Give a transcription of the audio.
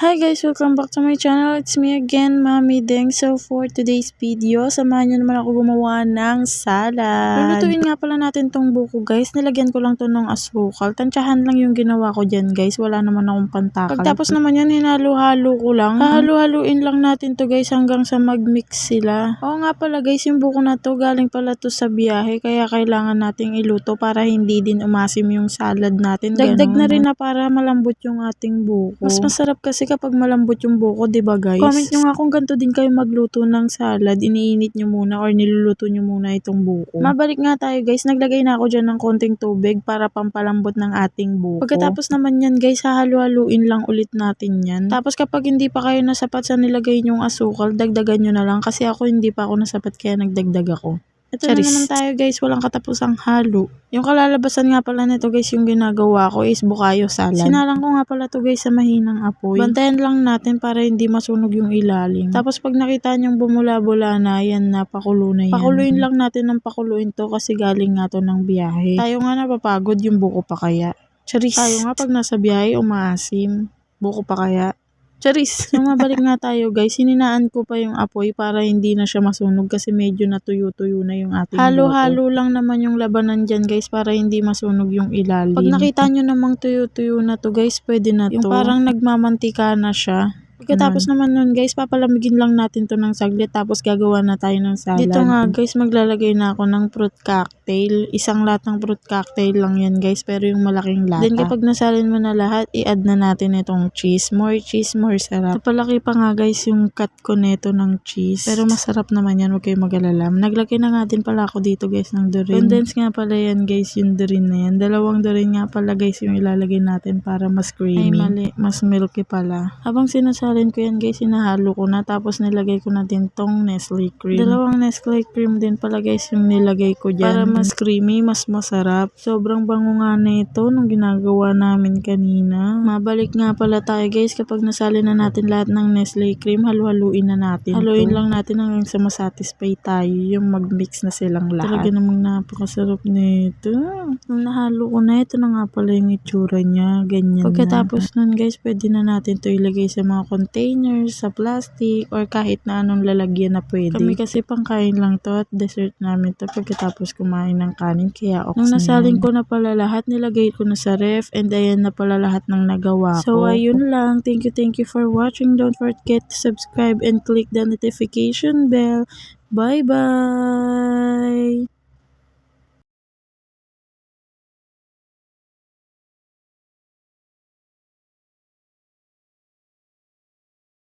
Hi guys! Welcome back to my channel. It's me again, Mami Deng. So for today's video, samahan nyo naman ako gumawa ng salad. Lulutuin nga pala natin tong buko guys. Nilagyan ko lang to ng asukal. Tansyahan lang yung ginawa ko dyan guys. Wala naman akong pantakal. Pagtapos naman yan, hinalo-halo ko lang. Hahalo-haluin lang natin to guys hanggang sa mag-mix sila. Oo nga pala guys, yung buko na to galing pala to sa biyahe. Kaya kailangan nating iluto para hindi din umasim yung salad natin. Dagdag na rin na para malambot yung ating buko. Mas masarap kasi kapag malambot yung buko, 'di ba guys? Comment nyo nga kung ganito din kayo magluto ng salad, iniinit nyo muna or niluluto nyo muna itong buko. Mabalik nga tayo guys, naglagay na ako dyan ng konting tubig para pampalambot ng ating buko. Pagkatapos naman yan guys, hahalu-haluin lang ulit natin yan. Tapos kapag hindi pa kayo nasapat sa nilagay nyong asukal, dagdagan nyo na lang kasi ako hindi pa ako nasapat kaya nagdagdag ako. Ito na naman tayo guys, walang katapusang halo. Yung kalalabasan nga pala nito guys, yung ginagawa ko is bukayo salad. Sinalang ko nga pala to guys sa mahinang apoy. Bantayan lang natin para hindi masunog yung ilalim. Tapos pag nakita nyong bumula-bula na, yan na, pakulo na yan. Pakuluin lang natin ng pakuluin to kasi galing nga to ng biyahe. Tayo nga napapagod yung buko pa kaya. Charis. Tayo nga pag nasa biyahe, umaasim. Buko pa kaya. Charis. Mabalik nga tayo guys. Hininaan ko pa yung apoy para hindi na siya masunog kasi medyo natuyo-tuyo na yung ating Halo-halo lang naman yung labanan dyan guys para hindi masunog yung ilalim. Pag nakita nyo namang tuyo-tuyo na to guys, pwede na to. Yung parang nagmamantika na siya. Pagkatapos naman nun guys, papalamigin lang natin to ng saglit tapos gagawa na tayo ng salad. Dito nga guys, maglalagay na ako ng fruit cocktail. Isang latang fruit cocktail lang yan guys, pero yung malaking lata. Then kapag nasalin mo na lahat, i-add na natin itong cheese. More cheese, more sarap. Napalaki pa nga guys yung cut ko neto ng cheese. Pero masarap naman yan, huwag kayo mag-alala. Naglagay na nga din pala ako dito guys ng durin. Condense nga pala yan guys, yung durin na yan. Dalawang durin nga pala guys yung ilalagay natin para mas creamy. Ay mali, mas milky pala. Habang sinasabi Sinalin ko yan guys, sinahalo ko na. Tapos nilagay ko na din tong Nestle cream. Dalawang Nestle cream din pala guys yung nilagay ko dyan. Para mas creamy, mas masarap. Sobrang bango nga na ito nung ginagawa namin kanina. Mabalik nga pala tayo guys kapag nasalin na natin lahat ng Nestle cream, halu-haluin na natin. Haluin lang natin hanggang sa masatisfy tayo yung mag-mix na silang lahat. Talaga namang napakasarap nito. Nung nahalo ko na, ito na nga pala yung itsura niya. Ganyan Pagkatapos na. nun guys, pwede na natin to ilagay sa mga containers, sa plastic, or kahit na anong lalagyan na pwede. Kami kasi pangkain lang to at dessert namin to pagkatapos kumain ng kanin, kaya ox Nung nasalin ko na pala lahat, nilagay ko na sa ref, and ayan na pala lahat ng nagawa ko. So, ayun lang. Thank you, thank you for watching. Don't forget to subscribe and click the notification bell. Bye-bye!